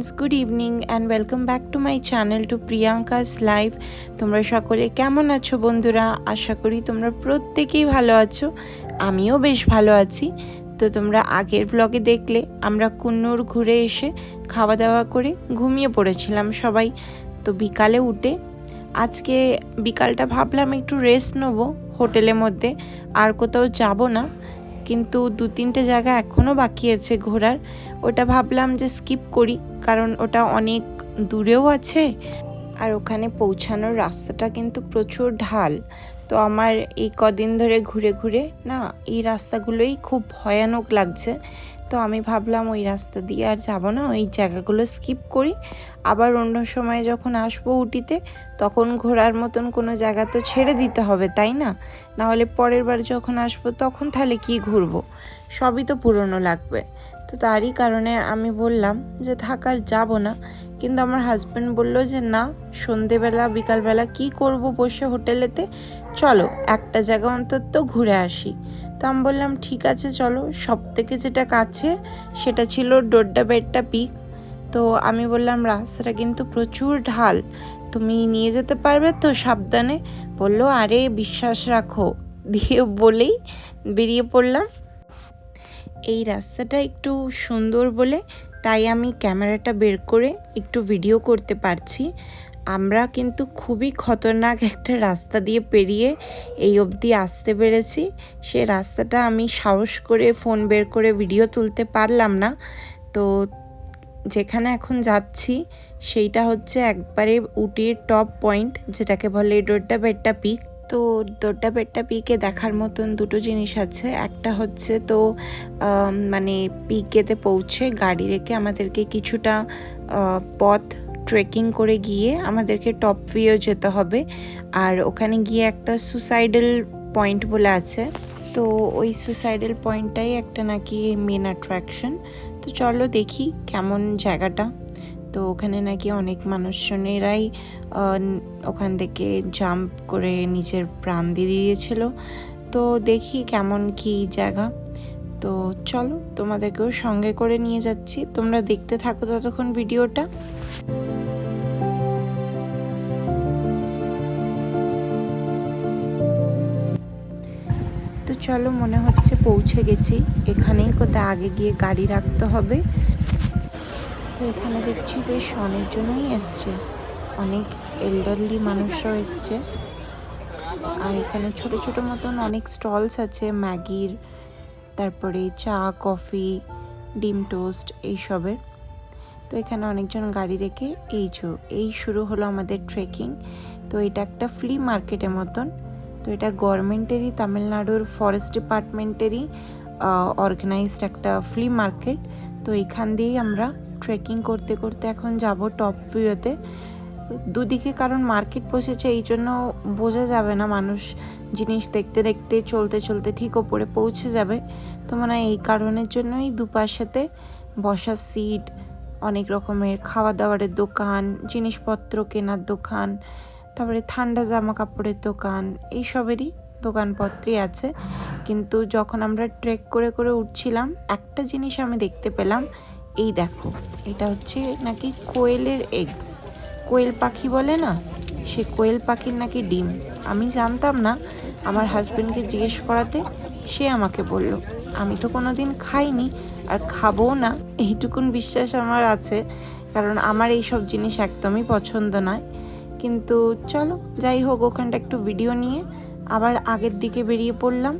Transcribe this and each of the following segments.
Friends good evening and welcome back to my channel to Priyanka's live তোমরা সকলে কেমন আছো বন্ধুরা? আশা করি তোমরা প্রত্যেকেই ভালো আছো। আমিও বেশ ভালো আছি। তো তোমরা আগের ব্লগে দেখলে আমরা কুন্নুর ঘুরে এসে খাওয়া দাওয়া করে ঘুমিয়ে পড়েছিলাম সবাই। তো বিকালে উঠে আজকে বিকালটা ভাবলাম একটু রেস্ট নেব হোটেলের মধ্যে। আর কোথাও যাব না। কিন্তু দু তিনটে জায়গা এখনও বাকি আছে ঘোরার। ওটা ভাবলাম যে স্কিপ করি, কারণ ওটা অনেক দূরেও আছে। আর ওখানে পৌঁছানোর রাস্তাটা কিন্তু প্রচুর ঢাল। তো আমার এই কদিন ধরে ঘুরে ঘুরে, না, এই রাস্তাগুলোই খুব ভয়ানক লাগছে। তো আমি ভাবলাম ওই রাস্তা দিয়ে আর যাব না, ওই জায়গাগুলো স্কিপ করি। আবার অন্য সময় যখন আসব উটিতে, তখন ঘোরার মতন কোনো জায়গা তো ছেড়ে দিতে হবে, তাই না? নাহলে পরের বার যখন আসব তখন তাহলে কি ঘুরবো? সবই তো পুরনো লাগবে। তো তারই কারণে আমি বললাম যে থাক যাব না। কিন্তু আমার হাজব্যান্ড বলল যে, না, সন্ধেবেলা, বিকালবেলা কি করব বসে হোটেলেতে? চলো, একটা জায়গা অন্তত ঘুরে আসি। তো আমি বললাম, ঠিক আছে, চলো। সব থেকে যেটা কাছের, সেটা ছিল ডোড্ডা বেডটা পিক। তো আমি বললাম, রাস্তাটা কিন্তু প্রচুর ঢাল। তুমি নিয়ে যেতে পারবে তো সাবধানে? বলল, আরে, বিশ্বাস রাখো। দিয়ে বলেই বেরিয়ে পড়লাম। এই রাস্তাটা একটু সুন্দর বলে তাই আমি ক্যামেরাটা বের করে একটু ভিডিও করতে পারছি। আমরা কিন্তু খুবই খতরনাক একটা রাস্তা দিয়ে পেরিয়ে এই অবধি আসতে পেরেছি। সে রাস্তাটা আমি সাহস করে ফোন বের করে ভিডিও তুলতে পারলাম না। তো যেখানে এখন যাচ্ছি, সেইটা হচ্ছে একবারে উটির টপ পয়েন্ট যেটাকে বলে ডোড্ডা বেড্ডা পিক তো দোড্ডা বেড্ডা পিকে দেখার মতন দুটো জিনিস আছে। একটা হচ্ছে তো মানে পিকেতে পৌঁছে গাড়ি রেখে আমাদেরকে কিছুটা পথ ট্রেকিং করে গিয়ে আমাদেরকে টপ ভিউ যেতে হবে। আর ওখানে গিয়ে একটা সুসাইডাল পয়েন্ট বলে আছে। তো ওই সুসাইডাল পয়েন্টটাই একটা নাকি মেন অ্যাট্রাকশন তো চলো দেখি কেমন জায়গাটা। তো ওখানে নাকি অনেক মানুষজনেরাই ওখান থেকে জাম্প করে নিজের প্রাণ দিয়ে দিয়েছিল। তো দেখি কেমন কি জায়গা। তো চলো তোমাদেরকেও সঙ্গে করে নিয়ে যাচ্ছি। তোমরা দেখতে থাকো ততক্ষণ ভিডিওটা। তো চলো মনে হচ্ছে পৌঁছে গেছি। এখানেই কোথায় আগে গিয়ে গাড়ি রাখতে হবে। এখানে দেখছি বেশ অনেকজনই এসছে। অনেক এল্ডারলি মানুষরাও এসছে। আর এখানে ছোট ছোট মতন অনেক স্টলস আছে, ম্যাগির, তারপরে চা, কফি, ডিম টোস্ট এইসবের তো এখানে অনেকজন গাড়ি রেখে এই যো এই শুরু হলো আমাদের ট্রেকিং তো এটা একটা ফ্লি মার্কেটের মতন। তো এটা গভর্নমেন্টেরই, তামিলনাড়ুর ফরেস্ট ডিপার্টমেন্টেরই অর্গানাইজড একটা ফ্লি মার্কেট তো এখান দিয়েই আমরা ট্রেকিং করতে করতে এখন যাব টপ ভিউতে দুদিকে কারণ মার্কেট বসেছে, এই জন্য বোঝা যাবে না মানুষ জিনিস দেখতে দেখতে, চলতে চলতে ঠিক ওপরে পৌঁছে যাবে। তো মানে এই কারণের জন্যই দুপাশেতে বসার সিট অনেক রকমের খাওয়া দাওয়ারের দোকান, জিনিসপত্র কেনার দোকান, তারপরে ঠান্ডা জামা কাপড়ের দোকান এইসবেরই দোকানপত্রই আছে। কিন্তু যখন আমরা ট্রেক করে করে উঠছিলাম, একটা জিনিস আমি দেখতে পেলাম এই দেখো, এটা হচ্ছে নাকি কোয়েলের এগস। কোয়েল পাখি বলে না? সে কোয়েল পাখির নাকি ডিম। আমি জানতাম না, আমার হাজব্যান্ডকে জিজ্ঞেস করাতে সে আমাকে বলল, আমি তো কোনো দিন খাইনি আর খাবও না। এইটুকুন বিশ্বাস আমার আছে, কারণ আমার এই সব জিনিস একদমই পছন্দ নয়। কিন্তু চলো, যাই হোক, ওখানটা একটু ভিডিও নিয়ে আবার আগের দিকে বেরিয়ে পড়লাম।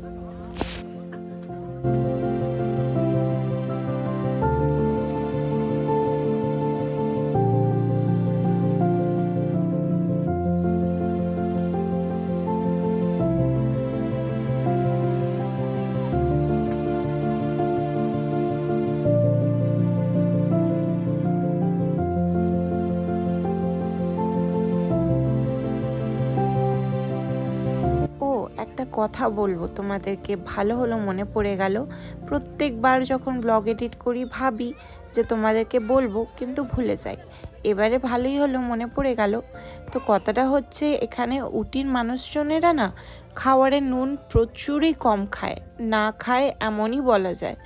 একটা কথা বলব, তোমাদেরকে ভালো হলো মনে পড়ে গেল। প্রত্যেকবার যখন ব্লগ এডিট করি ভাবি যে তোমাদেরকে বলব, কিন্তু ভুলে যাই। এবারে ভালোই হলো মনে পড়ে গেল। তো কথাটা হচ্ছে এখানে উটির মানুষজনেরা না খাওয়ারে নুন প্রচুরই কম খায়, না খায় এমনই বলা যায়।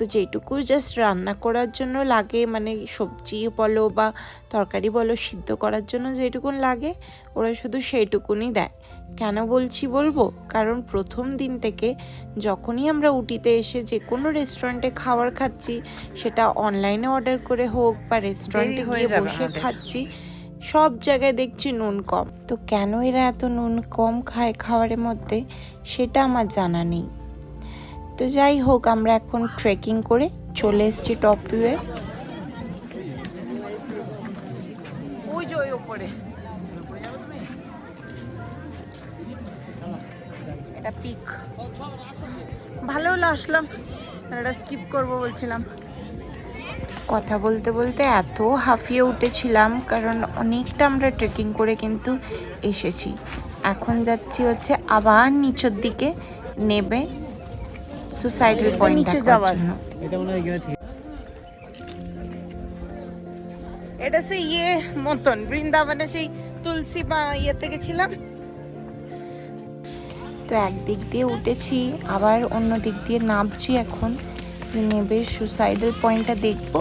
তো যেটুকু জাস্ট রান্না করার জন্য লাগে মানে সবজি বলো বা তরকারি বলো সিদ্ধ করার জন্য যেটুকুন লাগে ওরা শুধু সেইটুকুনই দেয়। কেন বলছি বলব? কারণ প্রথম দিন থেকে যখনই আমরা উটিতে এসে যে কোনো রেস্টুরেন্টে খাবার খাচ্ছি সেটা অনলাইনে অর্ডার করে হোক বা রেস্টুরেন্টে গিয়ে বসে খাচ্ছি সব জায়গায় দেখছি নুন কম। তো কেন এরা এত নুন কম খায় খাবারের মধ্যে সেটা আমার জানা নেই। তো যাই হোক আমরা এখন ট্রেকিং করে চলে এসেছি টপ ভিউয়ে ওই যে ওই ওপরে। এটা পিক ভালো হলো আসলাম। এটা স্কিপ করব বলছিলাম। কথা বলতে বলতে এত হাঁফিয়ে উঠেছিলাম কারণ অনেকটা আমরা ট্রেকিং করে কিন্তু এসেছি। এখন যাচ্ছি হচ্ছে আবার নিচের দিকে নেবে। সুসাইডাল পয়েন্ট নিচে যাওয়ার। এটা মনে হয় এখানে ঠিক। এটা সেই ইয়ে মতন বৃন্দাবনে সেই তুলসী বা ইয়েতে গেছিলাম তো একদিক দিয়ে উঠেছি আবার অন্য দিক দিয়ে নামছি এখন। নেবে সুসাইডাল পয়েন্টটা দেখব।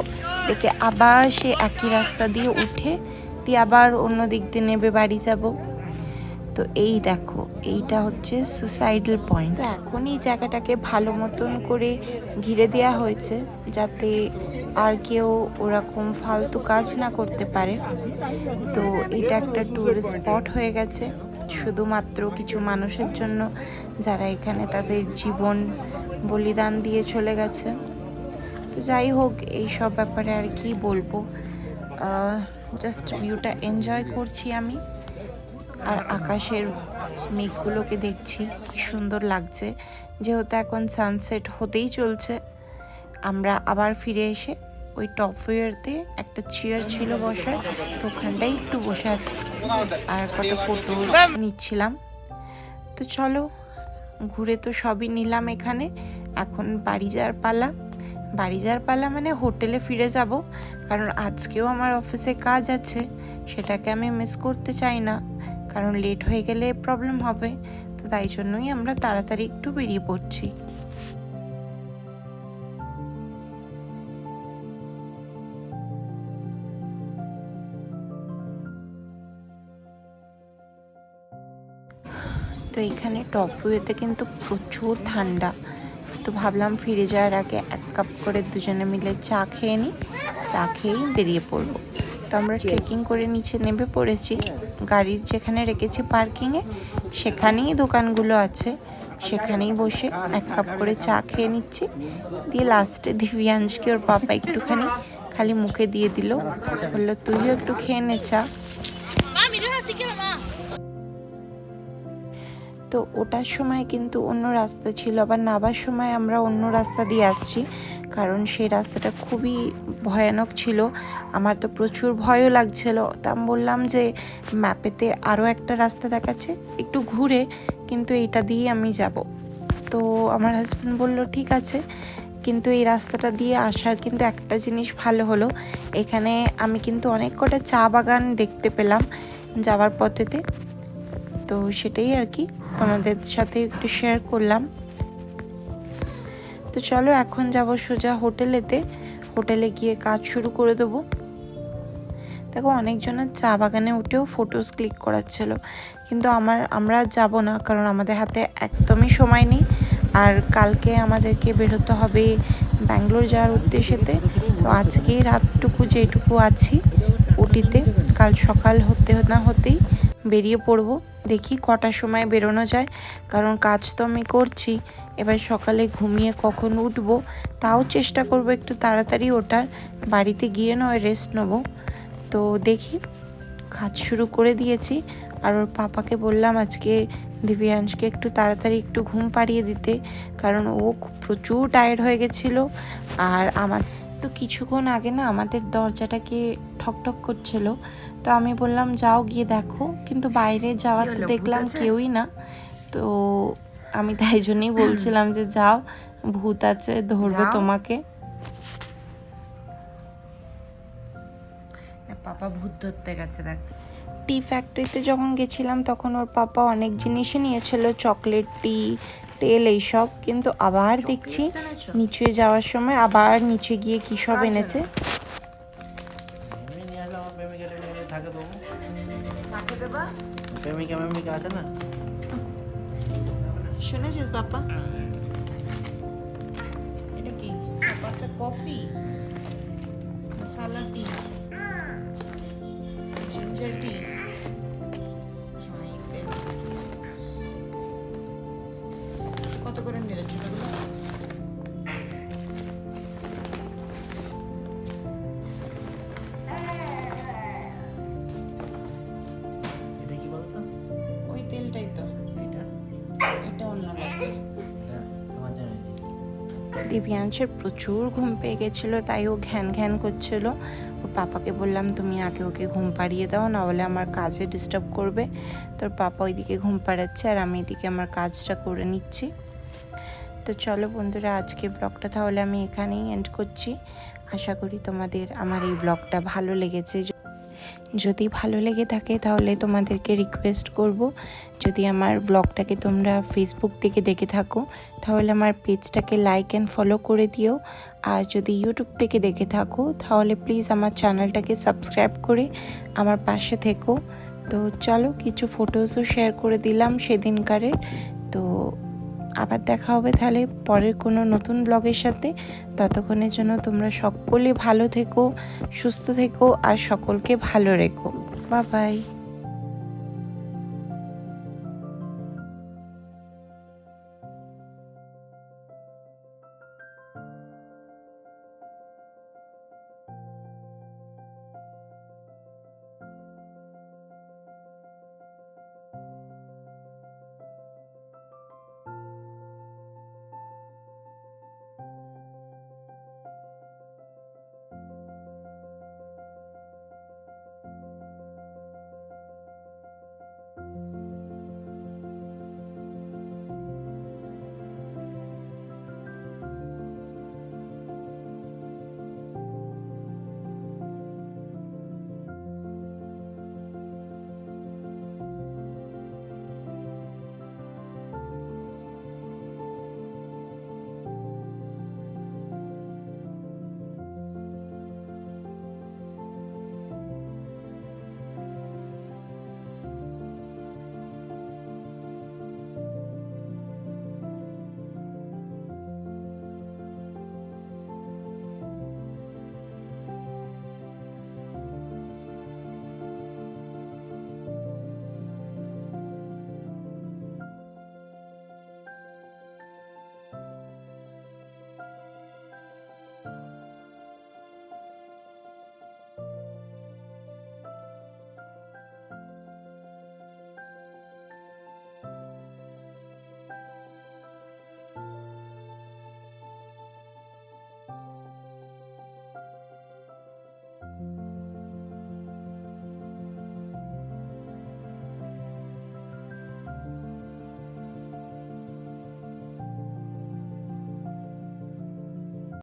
দেখে আবার সে একই রাস্তা দিয়ে উঠে দিয়ে আবার অন্য দিক দিয়ে নেবে বাড়ি যাব। তো এই দেখো এইটা হচ্ছে সুসাইডাল পয়েন্ট তো এখন এই জায়গাটাকে ভালো মতন করে ঘিরে দেওয়া হয়েছে যাতে আর কেউ ওরকম ফালতু কাজ না করতে পারে। তো এটা একটা ট্যুরিস্ট স্পট হয়ে গেছে। শুধুমাত্র কিছু মানুষের জন্য যারা এখানে তাদের জীবন বলিদান দিয়ে চলে গেছে। তো যাই হোক, এই সব ব্যাপারে আর কি বলব। জাস্ট ভিউটা এনজয় করছি আমি। আর আকাশের মেঘগুলোকে দেখছি, কি সুন্দর লাগছে। যেহেতু এখন সানসেট হতেই চলছে, আমরা আবার ফিরে এসে ওই টপ একটা চেয়ার ছিল বসার, তো ওখানটাই একটু বসে আছি। আর কটা ফটো নিচ্ছিলাম। তো চলো, ঘুরে তো সবই নিলাম এখানে। এখন বাড়ি যাওয়ার পালা। বাড়ি যাওয়ার পালা মানে হোটেলে ফিরে যাব, কারণ আজকেও আমার অফিসে কাজ আছে, সেটাকে আমি মিস করতে চাই না। কারণ লেট হয়ে গেলে প্রবলেম হবে, তো তাই জন্যই আমরা তাড়াতাড়ি একটু বেরিয়ে পড়ছি। তো এখানে টপ কিন্তু প্রচুর ঠান্ডা। তো ভাবলাম ফিরে যাওয়ার আগে এক কাপ করে দুজনে মিলে চা খেয়ে নিই চা খেয়েই বেরিয়ে পড়ব। তো আমরা ট্রেকিং করে নিচে নেমে পড়েছি। গাড়ির যেখানে রেখেছি পার্কিংয়ে সেখানেই দোকানগুলো আছে। সেখানেই বসে এক কাপ করে চা খেয়ে নিচ্ছি। দিয়ে লাস্টে দিব্যাংশকে ওর পাপা একটুখানি খালি মুখে দিয়ে দিল। বলল তুইও একটু খেয়ে নে চা। তো ওটার সময় কিন্তু অন্য রাস্তা ছিল। আবার নাবার সময় আমরা অন্য রাস্তা দিয়ে আসছি, কারণ সেই রাস্তাটা খুবই ভয়ানক ছিল। আমার তো প্রচুর ভয়ও লাগছিল। তা আমি বললাম যে, ম্যাপেতে আরও একটা রাস্তা দেখাচ্ছে, একটু ঘুরে কিন্তু এইটা দিয়ে আমি যাব। তো আমার হাজব্যান্ড বলল, ঠিক আছে। কিন্তু এই রাস্তাটা দিয়ে আসার কিন্তু একটা জিনিস ভালো হলো। এখানে আমি কিন্তু অনেক কটা চা বাগান দেখতে পেলাম যাওয়ার পথেতে। তো সেটাই আর কি তোমাদের সাথে একটু শেয়ার করলাম। তো চলো এখন যাব সোজা হোটেলেতে হোটেলে গিয়ে কাজ শুরু করে দেবো। দেখো অনেকজনের চা বাগানে উঠেও ফটোস ক্লিক করাচ্ছিল। কিন্তু আমার, আমরা যাব না কারণ আমাদের হাতে একদমই সময় নেই। আর কালকে আমাদেরকে বেরোতে হবে ব্যাঙ্গালোর যাওয়ার উদ্দেশ্যেতে। তো আজকেই রাতটুকু যেটুকু আছি উটিতে কাল সকাল হতে না হতেই বেরিয়ে পড়ব। দেখি কটার সময় বেরোনো যায়। কারণ কাজ তো আমি করছি। এবার সকালে ঘুমিয়ে কখন উঠবো, তাও চেষ্টা করব একটু তাড়াতাড়ি ওঠার। বাড়িতে গিয়ে নয় রেস্ট নেব। তো দেখি, কাজ শুরু করে দিয়েছি। আর ওর পাপাকে বললাম আজকে দিব্যাংশকে একটু তাড়াতাড়ি একটু ঘুম পাড়িয়ে দিতে। কারণ ও প্রচুর টায়ার্ড হয়ে গেছিল। আর আমার তো কিছুক্ষণ আগে না আমাদের দরজাটাকে ঠকঠক করছিল। তো আমি বললাম যাও গিয়ে দেখো। কিন্তু বাইরে যাওয়ার তো দেখলাম কেউই না। তো আমি তাই জন্যই বলছিলাম যে যাও ভূত আছে ধরবে তোমাকে। পাপা ভূত ধরতে গেছে দেখ। টি ফ্যাক্টরিতে যখন গেছিলাম তখন ওর পাপা অনেক জিনিসই নিয়েছিল। চকলেট টি তেল এইসব কিন্তু আবার দেখছি নিচে যাওয়ার সময় আবার নিচে গিয়ে কী সব এনেছে? শুনেছিস বাপ্পা? এটা কি? কফি? মশালা টি জিঞ্জার টি এনেছি। দিব্যাংশের প্রচুর ঘুম পেয়ে গেছিল তাই ও ঘ্যান ঘ্যান করছিল। ওর পাপাকে বললাম তুমি আগে ওকে ঘুম পাড়িয়ে দাও না হলে আমার কাজে ডিস্টার্ব করবে। তোর পাপা ওইদিকে ঘুম পাড়াচ্ছে আর আমি এদিকে আমার কাজটা করে নিচ্ছি। তো চলো বন্ধুরা আজকে ব্লগটা তাহলে আমি এখানেই এন্ড করছি। আশা করি তোমাদের আমার এই ব্লগটা ভালো লেগেছে। যদি ভালো লেগে থাকে তাহলে তোমাদেরকে রিকোয়েস্ট করব, যদি আমার ব্লগটাকে তোমরা ফেসবুক থেকে দেখে থাকো, তাহলে আমার পেজটাকে লাইক অ্যান্ড ফলো করে দিও। আর যদি ইউটিউব থেকে দেখে থাকো, তাহলে প্লিজ আমার চ্যানেলটাকে সাবস্ক্রাইব করে আমার পাশে থেকো। তো চলো, কিছু ফটোসও শেয়ার করে দিলাম সেদিনকারের। তো আবার দেখা হবে তাহলে পরের কোনো নতুন ব্লগের সাথে। ততক্ষণের জন্য তোমরা সকলে ভালো থেকো, সুস্থ থেকো আর সকলকে ভালো রেখো। বা বাই